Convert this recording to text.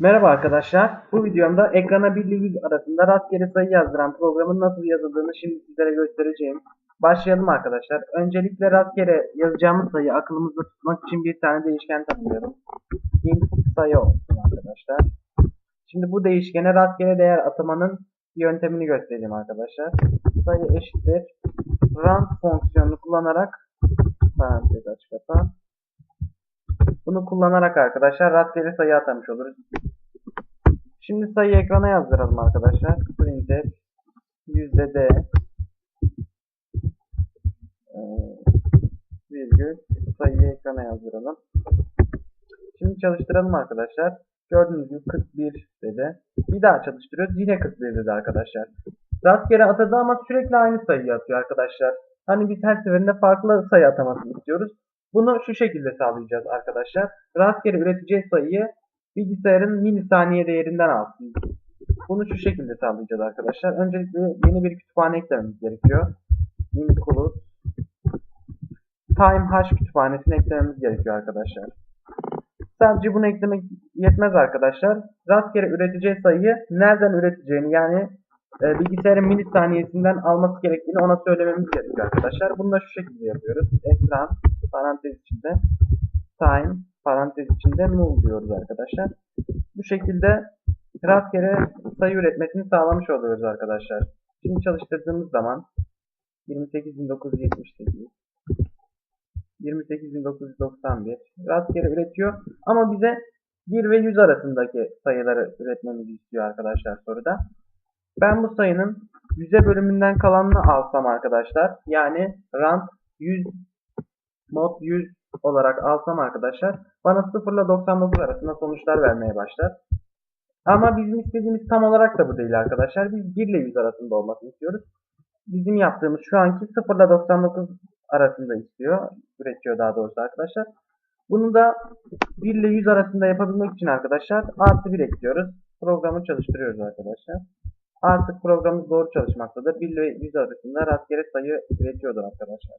Merhaba arkadaşlar. Bu videomda ekrana 1 ile 100 arasında rastgele sayı yazdıran programın nasıl yazıldığını şimdi sizlere göstereceğim. Başlayalım arkadaşlar. Öncelikle rastgele yazacağımız sayıyı aklımızda tutmak için bir tane değişken tanımlıyorum. int sayı olsun arkadaşlar. Şimdi bu değişkene rastgele değer atamanın yöntemini göstereceğim arkadaşlar. Sayı eşittir. Rand fonksiyonunu kullanarak parantez aç kapa. Bunu kullanarak arkadaşlar rastgele sayı atamış oluruz. Şimdi sayı ekrana yazdıralım arkadaşlar. Printf yüzde d ee, virgül sayıyı ekrana yazdıralım. Şimdi çalıştıralım arkadaşlar. Gördüğünüz gibi 41 dedi. Bir daha çalıştırıyoruz. Yine 41 dedi arkadaşlar. Rastgele atadı ama sürekli aynı sayıyı atıyor arkadaşlar. Hani biz her seferinde farklı sayı atamasını istiyoruz. Bunu şu şekilde sağlayacağız arkadaşlar. Rastgele üreteceği sayıyı bilgisayarın milisaniye değerinden alsın. Bunu şu şekilde sağlayacağız arkadaşlar. Öncelikle yeni bir kütüphane eklememiz gerekiyor. include time hash kütüphanesini eklememiz gerekiyor arkadaşlar. Sadece bunu eklemek yetmez arkadaşlar. Rastgele üreteceği sayıyı nereden üreteceğini yani e, bilgisayarın milisaniyesinden alması gerektiğini ona söylememiz gerekiyor arkadaşlar. Bunu da şu şekilde yapıyoruz. Ekran parantez içinde time parantez içinde null diyoruz arkadaşlar. Bu şekilde rastgele sayı üretmesini sağlamış oluyoruz arkadaşlar. Şimdi çalıştırdığımız zaman 28978 28991 rastgele üretiyor ama bize 1 ve 100 arasındaki sayıları üretmemizi istiyor arkadaşlar soruda. Ben bu sayının 100'e bölümünden kalanını alsam arkadaşlar yani rand 100 mod 100 olarak alsam arkadaşlar bana 0 ile 99 arasında sonuçlar vermeye başlar. Ama bizim istediğimiz tam olarak da bu değil arkadaşlar. Biz 1 ile 100 arasında olmasını istiyoruz. Bizim yaptığımız şu anki 0 ile 99 arasında istiyor. Üretiyor daha doğrusu arkadaşlar. Bunu da 1 ile 100 arasında yapabilmek için arkadaşlar artı 1 ekliyoruz. Programı çalıştırıyoruz arkadaşlar. Artık programımız doğru çalışmaktadır. 1 ile 100 arasında rastgele sayı üretiyordur arkadaşlar.